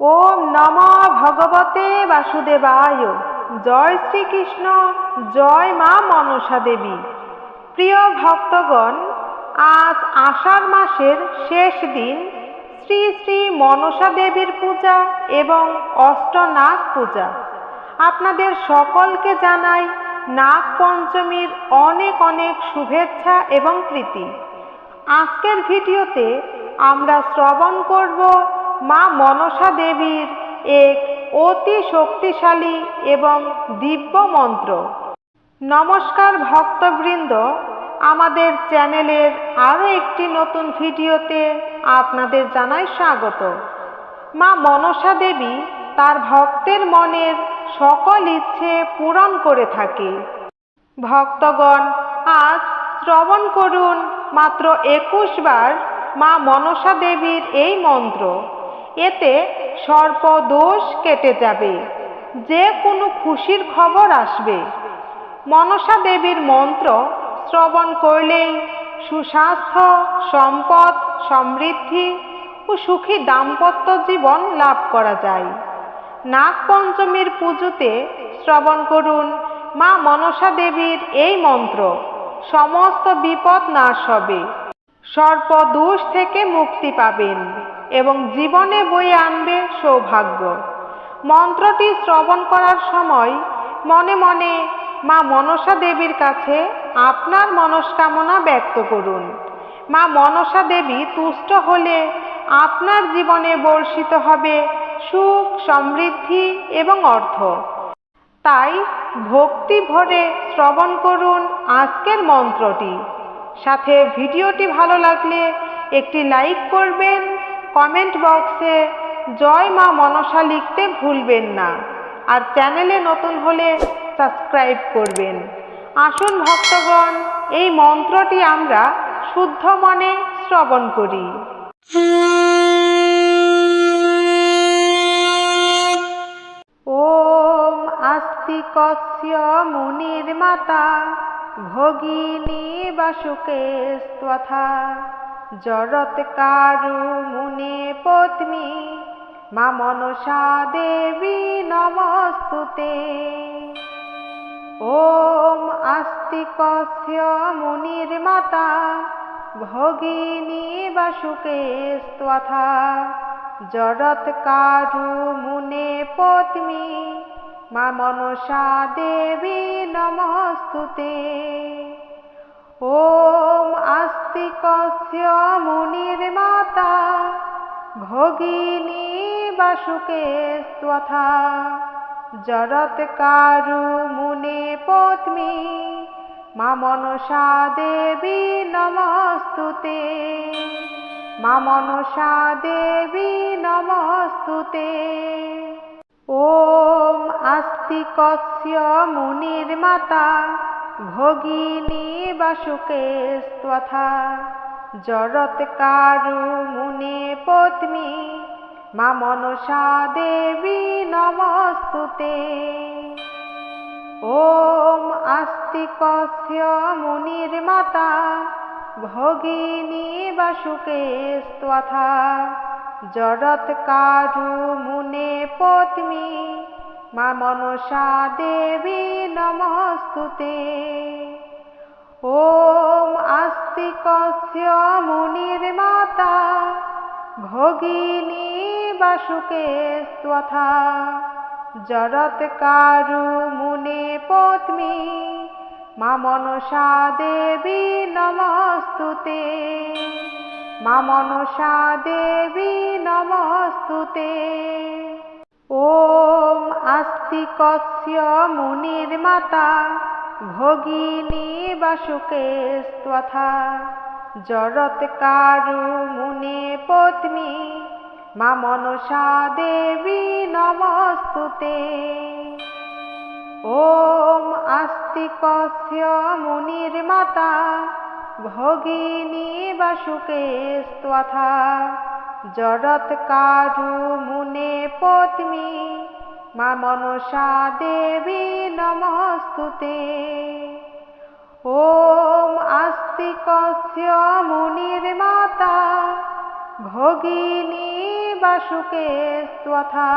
ওম নম ভগবতে বাসুদেবায়। জয় শ্রীকৃষ্ণ, জয় মা মনসা দেবী। প্রিয় ভক্তগণ, আজ আষাঢ় মাসের শেষ দিন, শ্রী শ্রী মনসা দেবীর পূজা এবং অষ্টনাগ পূজা। আপনাদের সকলকে জানাই নাগ পঞ্চমীর অনেক অনেক শুভেচ্ছা এবং প্রীতি। আজকের ভিডিওতে আমরা শ্রবণ করব মা মনসা দেবীর এক অতি শক্তিশালী এবং দিব্য মন্ত্র। নমস্কার ভক্তবৃন্দ, আমাদের চ্যানেলের আরও একটি নতুন ভিডিওতে আপনাদের জানাই স্বাগত। মা মনসা দেবী তার ভক্তের মনের সকল ইচ্ছে পূরণ করে থাকে। ভক্তগণ, আজ শ্রবণ করুন মাত্র একুশ বার মা মনসা দেবীর এই মন্ত্র। এতে সর্প দোষ কেটে যাবে। যে কোনো খুশির খবর আসবে। মনসা দেবীর মন্ত্র শ্রবণ করলেই সুস্বাস্থ্য, সম্পদ, সমৃদ্ধি ও সুখী দাম্পত্য জীবন লাভ করা যায়। নাগ পঞ্চমীর পুজোতে শ্রবণ করুন মা মনসা দেবীর এই মন্ত্র, সমস্ত বিপদ নাশ হবে। সর্প দোষ থেকে মুক্তি পাবেন। এবং জীবনে বয়ে আনবে সৌভাগ্য। মন্ত্রটি শ্রবণ করার সময় মনে মনে মা মনসা দেবীর কাছে আপনার মনস্কামনা ব্যক্ত করুন। মা মনসা দেবী তুষ্ট হলে আপনার জীবনে বর্ষিত হবে সুখ, সমৃদ্ধি এবং অর্থ। তাই ভক্তি ভরে শ্রবণ করুন আজকের মন্ত্রটি। সাথে ভিডিওটি ভালো লাগলে একটি লাইক করবেন কমেন্ট বক্সে, জয় মা মনসা লিখতে ভুলবেন না। আর চ্যানেলে নতুন হলে সাবস্ক্রাইব করবেন। আসুন ভক্তগণ, এই মন্ত্রটি আমরা শুদ্ধ মনে শ্রবণ করি। ওম আস্তিকস্য মুনির মাতা ভগিনী বাসুকে তথা জরৎকারু মুনে পত্নী, মা মনসা দেবী নমস্তুতে। ওম আস্তিকস্য মুনির মাতা, ভগিনী বাসুকে স্বথা জরৎকারু মুনে পত্নী, মা মনসা দেবী নমস্তুতে। ওম আস্তিকস্য মুনির মাতা ভগিনী বাসুকে স্বথা জরৎকারু মুনে পত্নী মা মনসা দেবী নমস্তুতে। ওম আস্তিকস্য মুনির মাতা ভগিনী বাসুকে স্বথা জরৎকারু মুনে পত্নী মা মনসা দেবী নমস্তুতে। দেবী নমস্তুতে ওম আস্তিকস্য মুনির মাতা ভগিনী জরৎকারু মুনে পত্নী, মা মনসা দেবী নমস্তুতে। ওম আস্তিকস্য মুনির মাতা, ভগিনী বাসুকে স্বথা জরৎকারু মুনে পত্নী মা মনসা দেবী নমস্তুতে। ওম আস্তিকস্য মুনির মাতা, ভগিনী বাসুকে স্ত্বথা জরৎকারু মুনে পত্নী মা মনসা দেবী নমস্তুতে। মা মনসা দেবী নমস্তুতে। ॐ आस्तिकस्य मुनिर्माता भगिनी वासुके स्त्वथा जरत्कारु मुने पत्नी मा मनसा देवी नमस्तुते ॐ आस्तिकस्य मुनिर्माता भगिनी वासुके জরত কারু মুনে পত্নী, মা মনসা দেবী নমস্তুতে। ওম আস্তিকস্য মুনির মাতা, ভগিনী বাসুকে স্তথা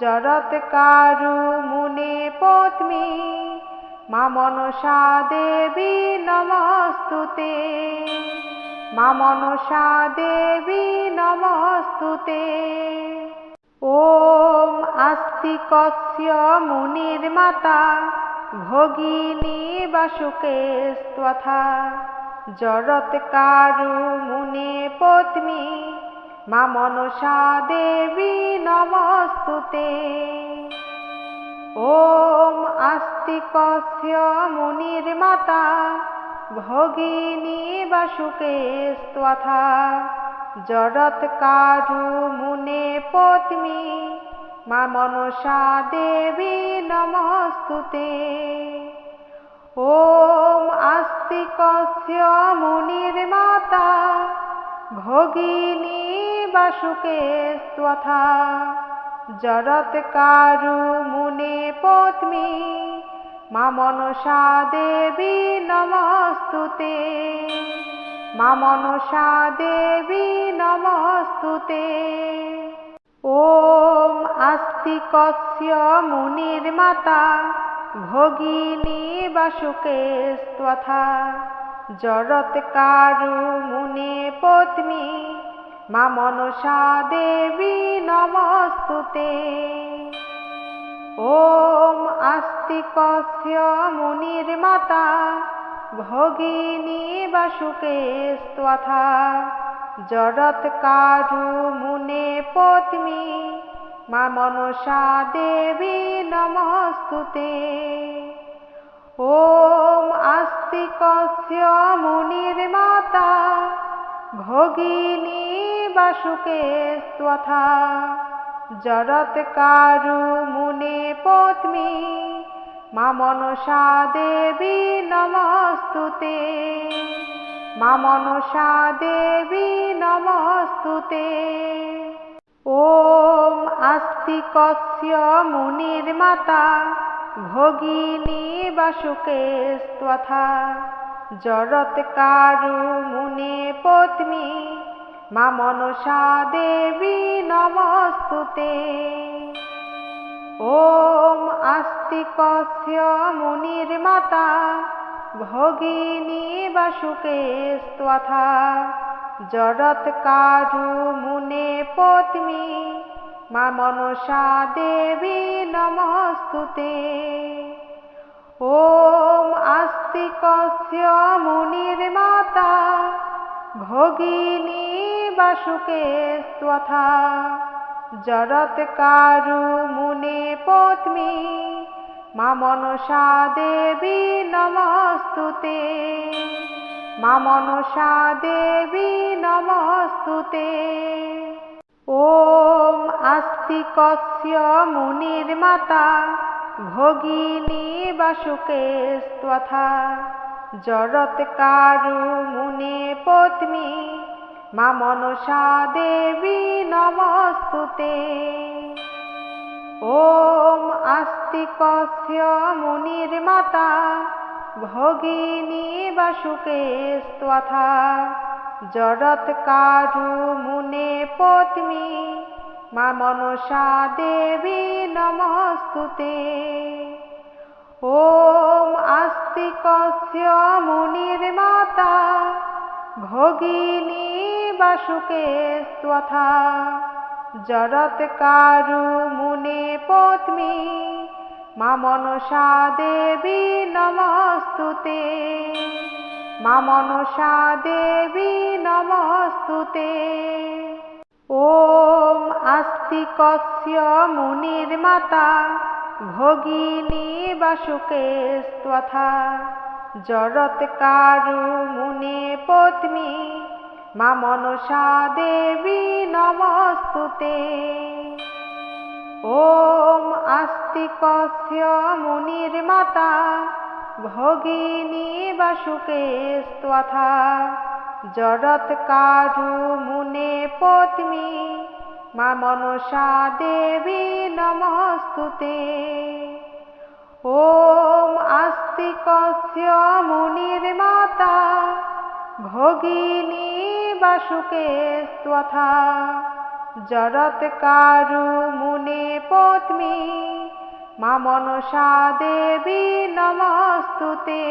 জরত কারু মুনে পত্নী, মা মনসা দেবী নমস্তুতে। মা মনসা দেবী নমস্তুতে। ওম আস্তিকস্য মুনির মাতা ভগিনী বাসুকেস্তথা। জরৎকারু মুনে পত্নী মা মনসা দেবী নমস্তুতে। ওম আস্তিকস্য মুনির মাতা ভগিনী বাসুকে স্ত্বথা জরৎকারু মুনে পত্নী, মা মনসা দেবী নমস্তুতে। ওম আস্তিকস্য মুনির মাতা, ভগিনী বাসুকে স্ত্বথা জরৎকারু মুনে পত্নী। মা মনসা দেবী, নমস্তুতে। মা মনসা দেবী, নমস্তুতে। ওম আস্তিকস্য মুনির মাতা, ভগিনী বাসুকে স্ত্বথা জরৎকারু মুনে পত্নী, মা মনসা দেবী, নমস্তুতে। ॐ आस्तिकस्य मुनिर्माता भगिनी वासुके स्त्वथा जरत्कारु मुने पत्नी मा मनसा देवी नमस्तुते ॐ आस्तिकस्य मुनिर्माता भगिनी वासुके स्त्वथा জরৎকারু মুনে পত্নী, মা মনসা দেবী নমস্তুতে। মা মনসা দেবী নমস্তুতে। ওম আস্তিকস্য মুনির মাতা, ভগিনী বাসুকে স্ত্বথা জরৎকারু মুনে পত্নী মা মনসা দেবী নমস্তুতে। ওম আস্তিকস্য মুনির মাতা, ভগিনী বাসুকে স্ত্বথা জরৎকারু মুনে পত্নী, মা মনসা দেবী নমস্তুতে। ওম আস্তিকস্য মুনির মাতা, ভগিনী বাসুকে স্ত্বথা জরৎকারু মুনে পত্নী মা মনসা দেবী নমস্তুতে। মা মনসা দেবী নমস্তুতে। ওম আস্তিকস্য মুনির মাতা, ভগিনী বাসুকে স্ত্বথা জরৎকারু মুনে পত্নী মা মনসা দেবী নমস্তুতে। ওম আস্তিকস্য মুনির মাতা, ভগিনী বাসুকে স্ত্বথা জরৎকারু মুনে পত্নী, মা মনসা দেবী নমস্তুতে। ওম আস্তিকস্য মুনির মাতা, ভগিনী বাসুকে স্বথা। জরৎকারু মুনে পত্মী মা মনসা দেবী নমস্তুতে। মা মনসা দেবী নমস্তুতে। ওম আস্তিকস্য মুনির মাতা, ভগিনী বাসুকে স্তথা জরৎকারু মুনে পত্নী মা মনসা দেবী নমস্তুতে। ওম আস্তিকস্য মুনির্মাতা ভগিনী বাসুকেস্তথা। জড়ৎকারু মুনে পত্নী মা মনসা দেবী নমস্তুতে। ওম আস্তিকস্য মুনির্মাতা ভগিনী বাসুকে স্ত্বথা জরৎকারু মুনে পত্মী মা মনসা দেবী নমস্তুতে।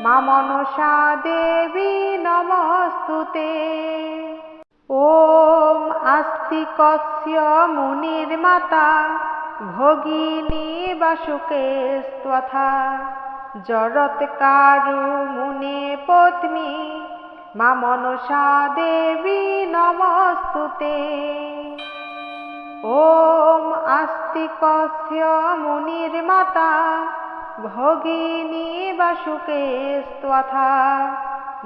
মামনসা দেবী নমস্তুতে। ওম আস্তিকস্য মুনির মাতা, ভগিনী বাসুকে স্ত্বথা জরৎকারু মুনে পত্নী মা মনসা দেবী নমস্তুতে। ওম আস্তিকস্য মুনির্মাতা ভগিনী বাসুকেস্তথা।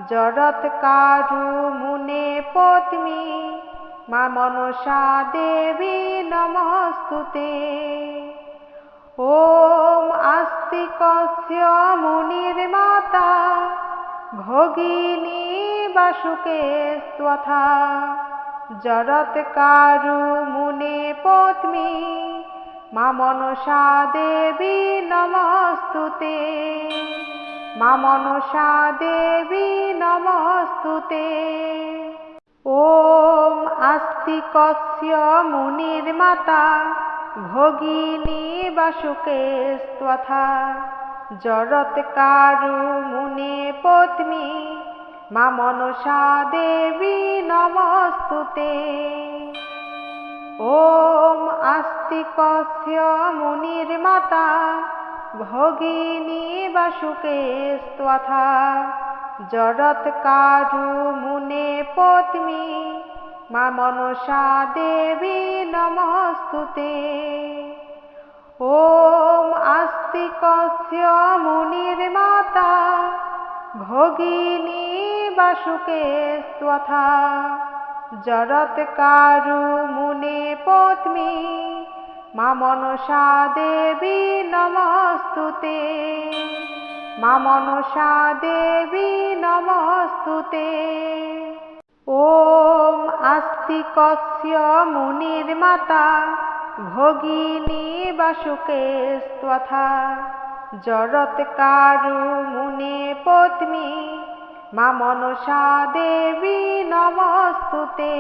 জড়ৎকারু মুনে পত্নী, মা মনসা দেবী নমস্তুতে। ওম আস্তিকস্য মুনির্মাতা ভগিনী বাসুকে স্ত্বথা জরৎকারু মুনে পত্নী, মা মনসা দেবী নমস্তুতে। মা মনসা দেবী নমস্তুতে। ওম আস্তিকস্য মুনির মাতা ভগিনী বাসুকে স্ত্বথা জরৎকারু মুনে পত্নী, মা মনসা দেবী নমস্তুতে। ওম আস্তিকস্য মুনির মাতা, ভগিনী বাসুকে স্তথা জরৎকারু মুনে পত্নী, মা মনসা দেবী নমস্তুতে। ও আস্তিকস্য মুনির্মাতা ভগিনী বাসুকে তথা জরৎকারু মুনে মা মনুষাদেবী দেবী নমস্তুতে। মামনসা দেবী নমস্তুতে। ওম আস্তিকস্য মুনির্মাতা ভগিনী বাসুকে স্ত্বথা জরৎকারু মুনে পত্নী, মা মনসা দেবী নমস্তুতে।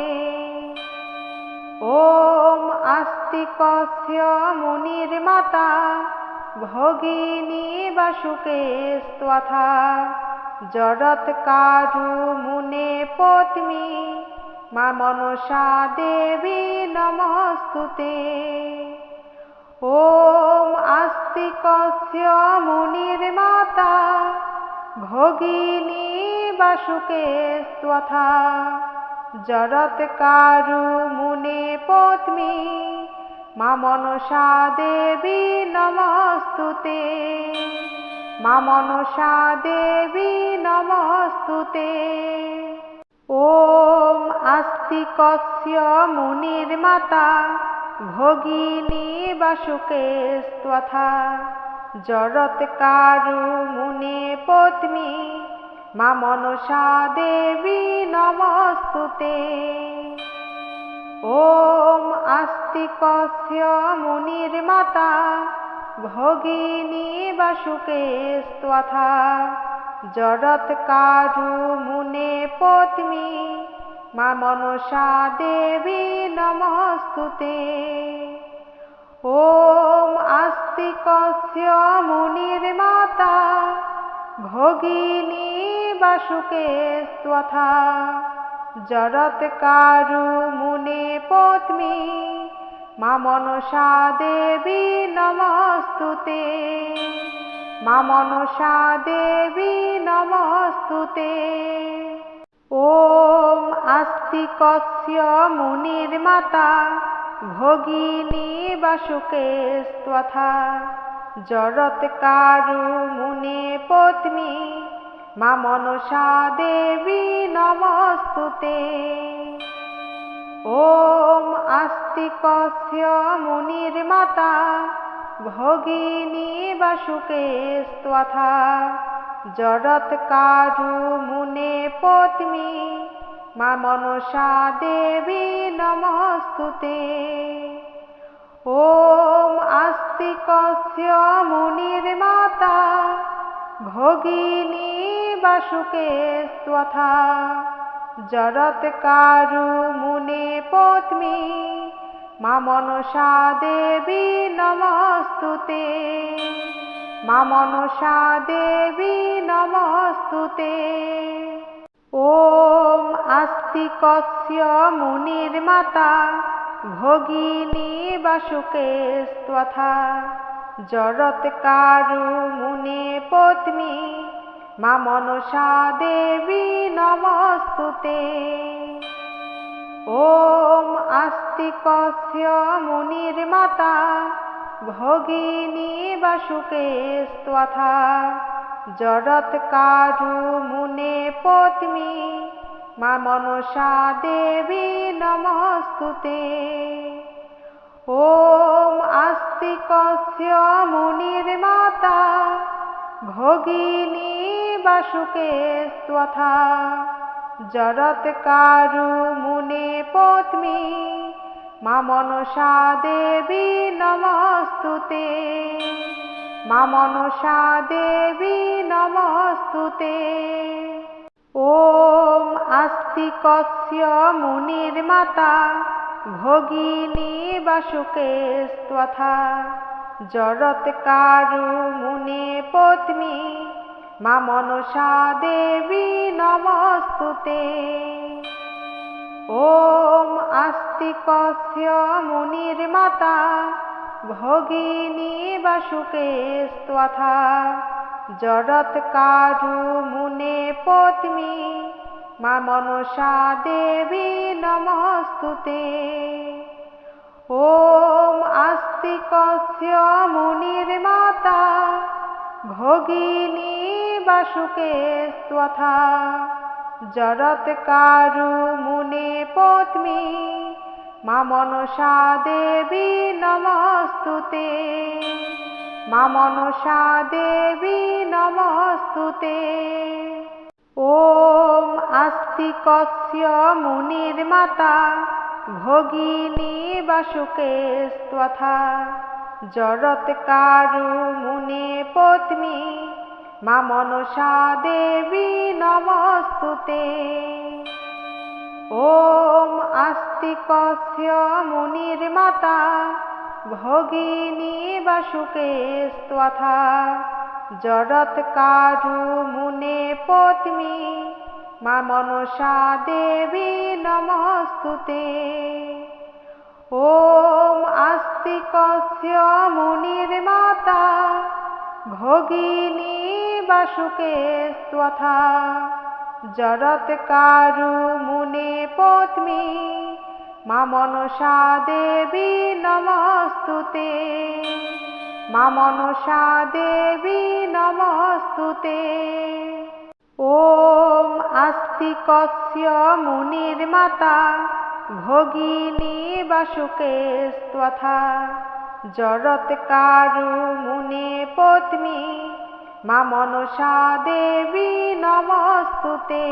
ওম আস্তিকস্য মুনির মাতা, ভগিনী বাসুকে স্ত্বথা জরৎকারু মুনে পত্নী মা মনসা দেবী নমস্তুতে। ওম আস্তিকস্য মুনির মাতা, ভগিনী বাসুকে স্ত্বথা জরৎকারু মুনে পত্নী, মা মনসা দেবী নমস্তুতে। মা মনসা দেবী নমস্তুতে। ওম আস্তিকস্য মুনির মাতা ভগিনী বাসুকে স্ত্বথা জরৎকারু মুনে পত্নী, মা মনসা দেবী নমস্তুতে। ওম আস্তিকস্য মুনির মাতা ভগিনী বাসুকে স্ত্বথা জরৎকারু মুনে পত্নী, মা মনসা দেবী নমস্তুতে। ওম আস্তিকস্য মুনির মাতা, ভগিনী বাসুকে স্ত্বথা জরৎকারু মুনে পত্নী, মা মনসা দেবী নমস্তুতে। মা মনসা দেবী নমস্তুতে। ওম আস্তিকস্য মুনির মাতা ভগিনী বাসুকেস্তথা। জরৎকারু মুনে পত্নী মা মনসা দেবী নমস্তুতে। ওম আস্তিকস্য মুনির মাতা ভগিনী বাসুকেস্তথা জরৎকারু মুনে পত্নী, মা মনসা দেবী নমস্তুতে। ওম আস্তিকস্য মুনির মাতা, ভগিনী বাসুকেস্তথা জরৎকারু মুনে পত্নী মা মনসা দেবী নমস্তুতে। মা মনসা দেবী নমস্তুতে। ওম আস্তিকস্য মুনির মাতা ভগিনী বাসুকেস্তথা। জরৎকারু মুনে পত্নী মা মনসা দেবী নমস্তুতে। ॐ মুনির্মাতা ভগিনী भगिनी वसुकेस्त्वथा जडत्कारु মুনে पत्नी মা মনসা দেবী নমস্তুতে। ওম আস্তিকস্য মুনির্মাতা ভগিনী বাসুকে স্তথা জরৎকারু মুনে পত্নী, মা মনসা দেবী নমস্তুতে। মা মনসা দেবী নমস্তুতে। ওম আস্তিকস্য মুনির মাতা, ভগিনী বাসুকে স্ত্বথা জরৎকারু মুনে পত্নী মা মনসা দেবী নমস্তুতে। ওম আস্তিকস্য মুনির্মাতা ভগিনী বাসুকে স্ত্বথা জড়ৎকারু মুনে পত্নী মা মনসা দেবী নমস্তুতে। ওম আস্তিকস্য মুনির্মাতা ভগিনী বাসুকে তথা জরত কারু মুনে পত্নী মা মনসা দেবী নমস্তুতে। মা মনসা দেবী নমস্তুতে। ওম আস্তিকস্য মুনির মাতা, ভগিনী বাসুকে তথা জরৎকারু মুনে পত্নী মা মনসা দেবী নমস্তুতে। ওম আস্তিকস্য মুনির মাতা, ভগিনী বাসুকে স্ত্বথা জরৎকারু মুনে পত্নী, মা মনসা দেবী নমস্তুতে। ওম আস্তিকস্য মুনির মাতা ভগিনী বাসুকে স্ত্বথা জরৎকারু মুনে পত্নী, মা মনসা দেবী নমস্তুতে। মা মনসা দেবী নমস্তুতে। ওম আস্তিকস্য মুনির মাতা ভগিনী বাসুকে স্ত্বথা জরৎকারু মুনে পত্নী, মা মনসা দেবী নমস্তুতে।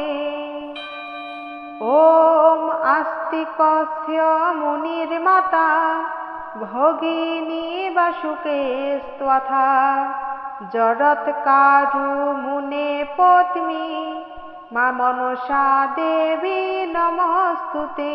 ওম আস্তিকস্য মুনির মাতা, ভগিনী বাসুকে স্ত্বথা জরৎকারু মুনে পত্নী, মা মনসা দেবী নমস্তুতে।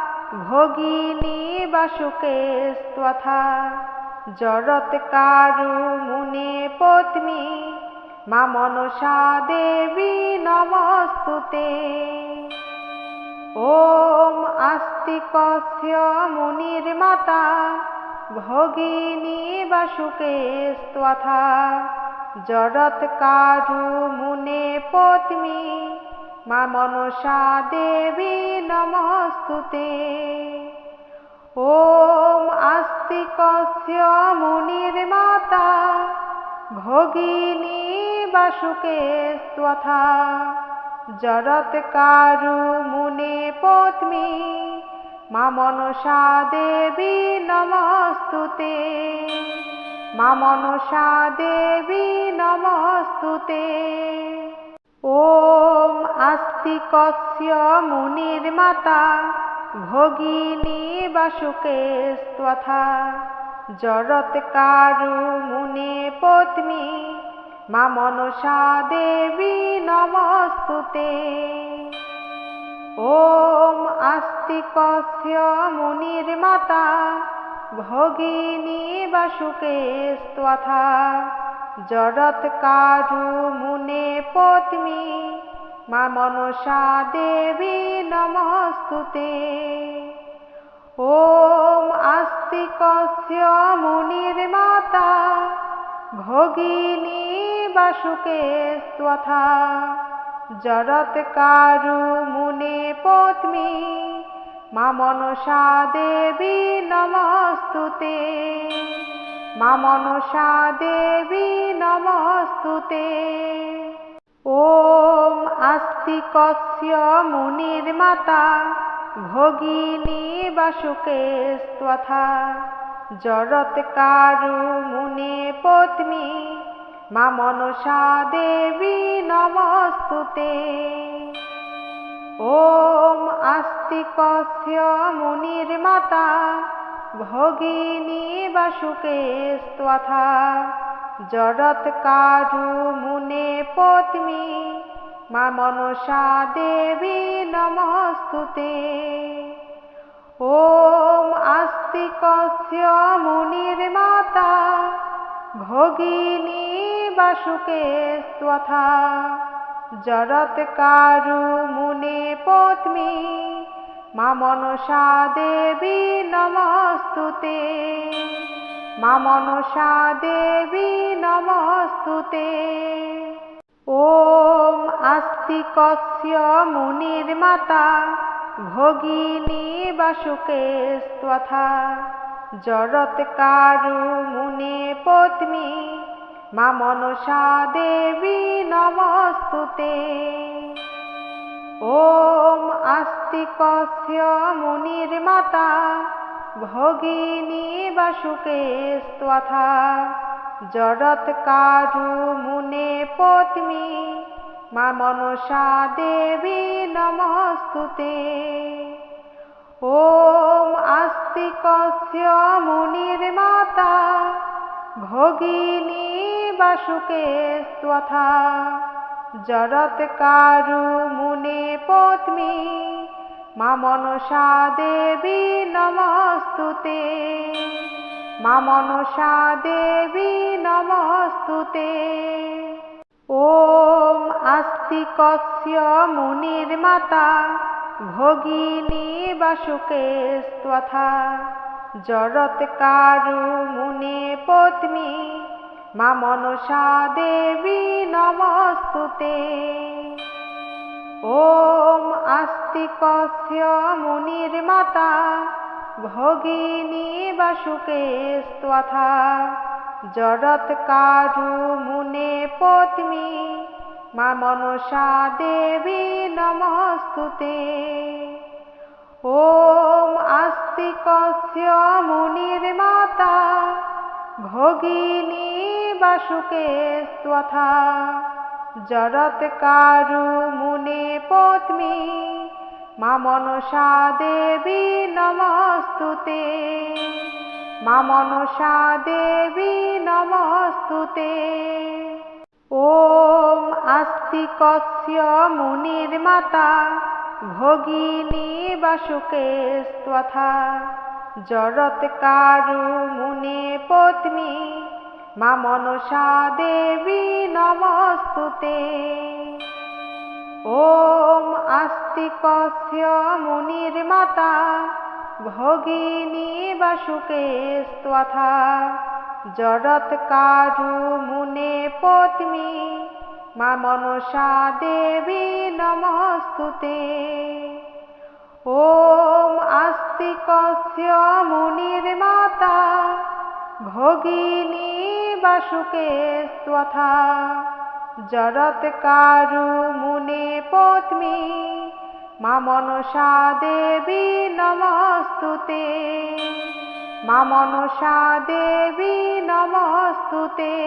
ভগিনী বাসুকেস্তথা জরৎকারু মুনে পত্নী, মা মনসা দেবী নমস্তুতে। ওম আস্তিকস্য মুনির মাতা, ভগিনী বাসুকেস্তথা জরৎকারু মুনে পত্নী ভগিনী বাসুকে স্ত্বথা জরৎকারু মুনে পত্নী মা মনসা দেবী নমস্তুতে। মা মনসা দেবী নমস্তুতে। ॐ आस्तिकस्य मुनिर्माता भगिनी वासुके स्वथा जरत्कारु मुने पत्नी मा मनसा देवी नमस्तुते ॐ आस्तिकस्य मुनिर्माता भगिनी वासुके জরত কারু মুনে পত্নী, মা মনসা দেবী নমস্তুতে। ওম আস্তিকস্য মুনির মাতা, ভগিনী বাসুকে স্তথা জরত কারু মুনে পত্নী, মা মনসা দেবী নমস্তুতে। মা মনসা দেবী নমস্তুতে। ওম আস্তিকস্য মুনির্মাতা ভগিনী বাসুকেস্তথা। জরৎকারু মুনে পত্নী মা মনসা দেবী নমস্তুতে। ওম আস্তিকস্য মুনির্মাতা ভগিনী বাসুকে স্ত্বথা জরৎকারু মুনে পত্নী, মা মনসা দেবী নমস্তুতে। ওম আস্তিকস্য মুনির্মাতা ভগিনী বাসুকে স্ত্বথা জরৎকারু মুনে পত্নী মা মনসা দেবী, নমস্তুতে। মা মনসা দেবী, নমস্তুতে। ওম আস্তিকস্য মুনির্মাতা ভগিনী বাসুকে স্ত্বথা জরৎকারু মুনে পত্নী, মা মনসা দেবী, নমস্তুতে। আস্তিকস্য মুনির্মাতা ভগিনী বাসুকে স্ত্বথা জরৎকারু মুনে পত্নী, মা মনসা দেবী নমস্তুতে। ওম আস্তিকস্য মুনির্মাতা ভগিনী বাসুকে স্ত্বথা জরৎকারু মুনে পত্নী, মা মনসা দেবী নমস্তুতে। মা মনসা দেবী নমস্তুতে। ওম আস্তিকস্য মুনির্মাতা ভগিনী বাসুকে স্ত্বথা জরৎকারু মুনে পত্নী মা মনসা দেবী নমস্তুতে। ওম আস্তিকস্য মুনির্মাতা ভগিনী বাসুকে স্ত্বথা জরৎকারু মুনে পত্নী, মা মনসা দেবী নমস্তুতে। ওম আস্তিকস্য মুনির্মাতা ভগিনী বাসুকে স্ত্বথা জরৎকারু মুনে পত্নী, মা মনসা দেবী নমস্তুতে। মা মনসা দেবী নমস্তুতে। ওম আস্তিকস্য মুনির্মাতা, ভগিনী বাসুকে স্ত্বথা জরৎকারু মুনে পত্নী, মা মনসা দেবী নমস্তুতে। ওম আস্তিকস্য মুনির্মাতা ভগিনী বাসুকে স্ত্বথা জরৎকারু মুনে পত্নী, মা মনসা দেবী নমস্তুতে। ওম আস্তিকস্য মুনির্মাতা ভগিনী বাসুকে স্ত্বথা জরৎকারু মুনে পত্নী মা মনসা দেবী নমস্তুতে। মা মনসা দেবী নমস্তুতে।